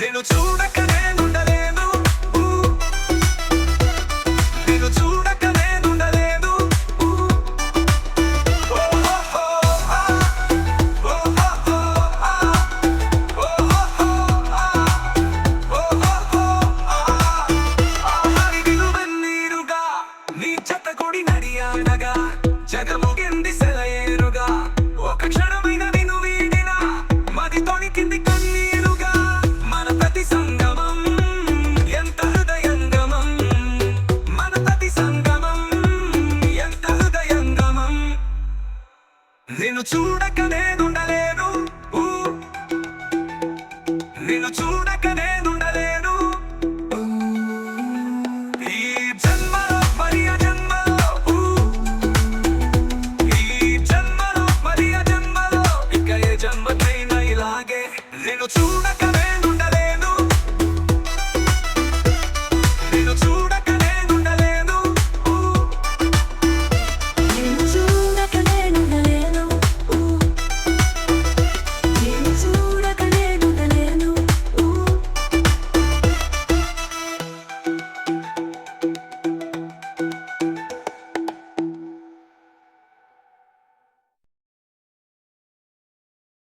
నేను చూడక నేనుండలేను నేను చూడక నేనుండలేను నీరు వెన్నీరుగా నిన్ను చూడక నేనుండలేను నిన్ను చూడక ఈ జన్మలో మరియ ఈ ఇలాగే.